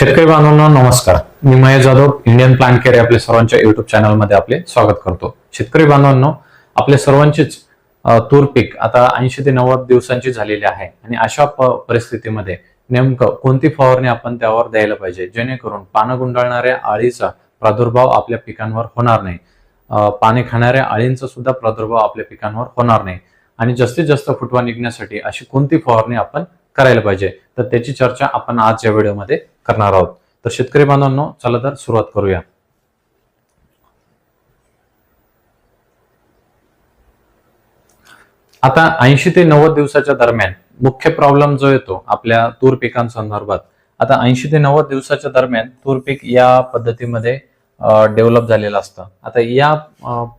शेतकरी बांधवांना नमस्कार. मी Mahesh Jadhav Indian plant care आपल्या सर्वांच्या युट्यूब चॅनलमध्ये आपले स्वागत करतो. शेतकरी बांधवांनो आपले सर्वांचीच तूर पीक आता ऐंशी ते नव्वद दिवसांची झालेली आहे आणि अशा परिस्थितीमध्ये नेमकं कोणती फवारणी आपण त्यावर द्यायला पाहिजे? जेणेकरून पानं गुंडाळणाऱ्या आळीचा प्रादुर्भाव आपल्या पिकांवर होणार नाही. पाने खाणाऱ्या आळींचा सुद्धा प्रादुर्भाव आपल्या पिकांवर होणार नाही. आणि जास्तीत जास्त फुटवा निघण्यासाठी अशी कोणती फवारणी आपण करायला पाहिजे? तर त्याची चर्चा आपण आज या व्हिडिओमध्ये करणार आहोत. तर शेतकरी बांधवांनो चला तर सुरुवात करूया. आता ऐंशी ते नव्वद दिवसाच्या दरम्यान मुख्य प्रॉब्लेम जो येतो आपल्या तूर पिकांसंदर्भात आता ऐंशी ते नव्वद दिवसाच्या दरम्यान तूर पीक या पद्धतीमध्ये डेव्हलप झालेलं असतं. आता या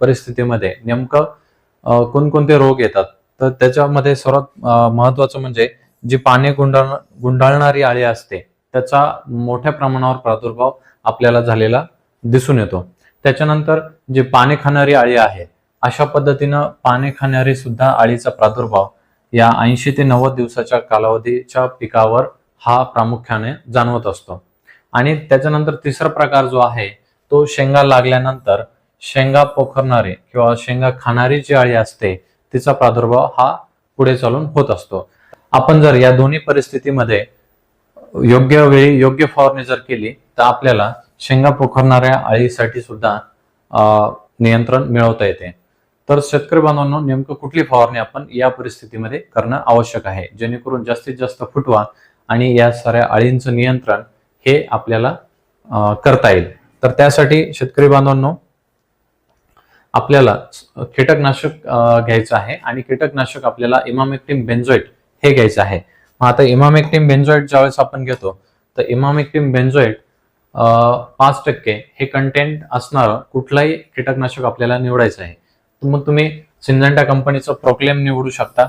परिस्थितीमध्ये नेमकं कोणकोणते रोग येतात? तर त्याच्यामध्ये सर्वात महत्वाचं म्हणजे जी पाने गुंडाळ गुंडाळणारी आळी असते त्याचा मोठ्या प्रमाणावर प्रादुर्भाव आपल्याला झालेला दिसून येतो. त्याच्यानंतर जी पाने खाणारी आळी आहे अशा पद्धतीनं पाने खाणारी सुद्धा आळीचा प्रादुर्भाव या ऐंशी ते नव्वद दिवसाच्या कालावधीच्या पिकावर हा प्रामुख्याने जाणवत असतो. आणि त्याच्यानंतर तिसरा प्रकार जो आहे तो शेंगा लागल्यानंतर शेंगा पोखरणारे किंवा शेंगा खाणारी जी आळी असते तिचा प्रादुर्भाव हा पुढे चालून होत असतो. आपण जर या दोन्ही परिस्थितीमध्ये योग्य वेळी योग्य फवारणी जर केली तर आपल्याला शेंगा पोखरणाऱ्या आळीसाठी सुद्धा नियंत्रण मिळवता येते. तर शेतकरी बांधवांनो नेमकं कुठली फवारणी आपण या परिस्थितीमध्ये करणं आवश्यक आहे? जेणेकरून जास्तीत जास्त फुटवा आणि या साऱ्या अळींचं नियंत्रण हे आपल्याला करता येईल. तर त्यासाठी शेतकरी बांधवांनो आपल्याला कीटकनाशक घ्यायचं आहे आणि कीटकनाशक आपल्याला इमामेक्टिम बेन्झोइट हे घ्यायचं आहे. आता इमामेक्टिम बेन्झोइट ज्यावेळेस आपण घेतो तर इमामेक्टिम बेन्झोइट पाच टक्के हे कंटेंट असणारं कुठलाही कीटकनाशक आपल्याला निवडायचं आहे. तर मग तुम्ही सिंजंटा कंपनीचं प्रोक्लेम निवडू शकता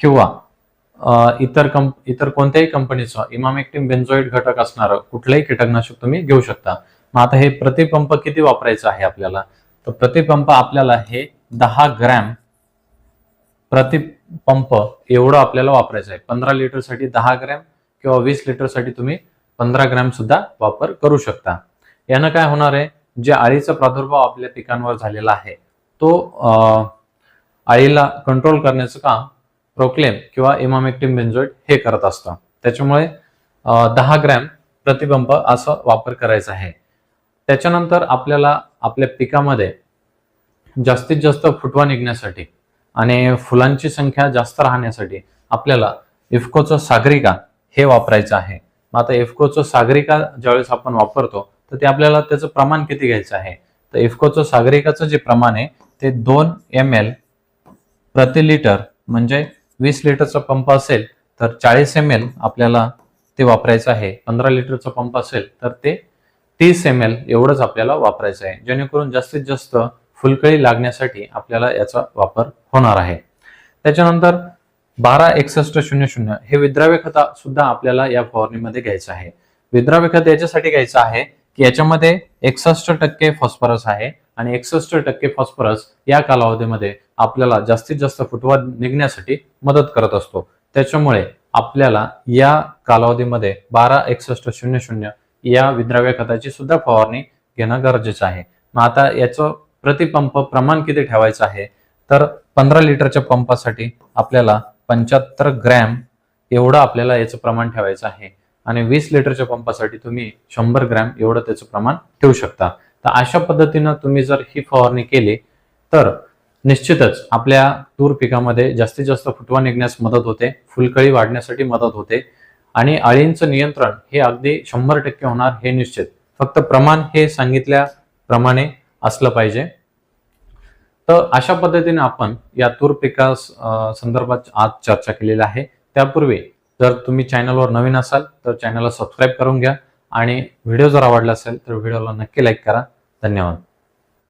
किंवा इतर कंप इतर कोणत्याही कंपनीचं इमामेक्टिम बेन्झोइट घटक असणारं कुठलंही कीटकनाशक तुम्ही घेऊ शकता. मग आता हे प्रतिपंप किती वापरायचं आहे आपल्याला? तर प्रतिपंप आपल्याला हे दहा ग्रॅम प्रति पंप एवढं आपल्याला वापरायचं आहे. पंधरा लिटरसाठी दहा ग्रॅम किंवा वीस लिटरसाठी तुम्ही पंधरा ग्रॅम सुद्धा वापर करू शकता. यानं काय होणार आहे? जे आळीचा प्रादुर्भाव आपल्या पिकांवर झालेला आहे तो आळीला कंट्रोल करण्याचं काम प्रोक्लेम किंवा इमामेक्टिम बेन्झोइट हे करत असतं. त्याच्यामुळे दहा ग्रॅम प्रतिबंब असं वापर करायचा आहे. त्याच्यानंतर आपल्याला आपल्या पिकामध्ये जास्तीत जास्त फुटवा निघण्यासाठी आणि फुलांची संख्या जास्त राहण्यासाठी आपल्याला इफ्कोचं सागरिका हे वापरायचं आहे. मग आता इफ्कोचं सागरिका ज्यावेळेस आपण वापरतो तर ते आपल्याला त्याचं प्रमाण किती घ्यायचं आहे? तर इफ्कोचं सागरिकाचं जे प्रमाण आहे ते दोन एम एल प्रति लिटर म्हणजे वीस लिटरचा पंप असेल तर चाळीस एम एल आपल्याला ते वापरायचं आहे. पंधरा लिटरचा पंप असेल तर ते तीस एम एल एवढंच आपल्याला वापरायचं आहे. जेणेकरून जास्तीत जास्त फुलकळी लागण्यासाठी आपल्याला याचा वापर होणार आहे. त्याच्यानंतर बारा एकसष्ट शून्य शून्य हे विद्राव्य खत सुद्धा आपल्याला या फवारणीमध्ये घ्यायचं आहे. विद्राव्य खत याच्यासाठी घ्यायचं आहे की याच्यामध्ये एकसष्ट टक्के फॉस्फरस आहे आणि एकसष्ट टक्के फॉस्फरस या कालावधीमध्ये आपल्याला जास्तीत जास्त फुटवा निघण्यासाठी मदत करत असतो. त्याच्यामुळे आपल्याला या कालावधीमध्ये बारा एकसष्ट शून्य शून्य या विद्राव्य खताची सुद्धा फवारणी घेणं गरजेचं आहे. मग आता याचं प्रतिपंप प्रमाण किती ठेवायचं आहे? तर पंधरा लिटरच्या पंपासाठी आपल्याला पंच्याहत्तर ग्रॅम एवढं आपल्याला याचं प्रमाण ठेवायचं आहे. आणि वीस लिटरच्या पंपासाठी तुम्ही शंभर ग्रॅम एवढं त्याचं प्रमाण ठेवू शकता. तर अशा पद्धतीनं तुम्ही जर ही फवारणी केली तर निश्चितच आपल्या तूर पिकामध्ये जास्तीत जास्त फुटवा निघण्यास मदत होते फुलकळी वाढण्यासाठी मदत होते. आणि अळींचं नियंत्रण हे अगदी शंभर टक्के होणार हे निश्चित. फक्त प्रमाण हे सांगितल्याप्रमाणे असलं पाहिजे. तर अशा पद्धतीने आपण या तूर पिकास संदर्भात आज चर्चा केलेली आहे. त्यापूर्वी जर तुम्ही चॅनलवर नवीन असाल तर चॅनलला सबस्क्राईब करून घ्या आणि व्हिडिओ जर आवडला असेल तर व्हिडिओला नक्की लाईक करा. धन्यवाद.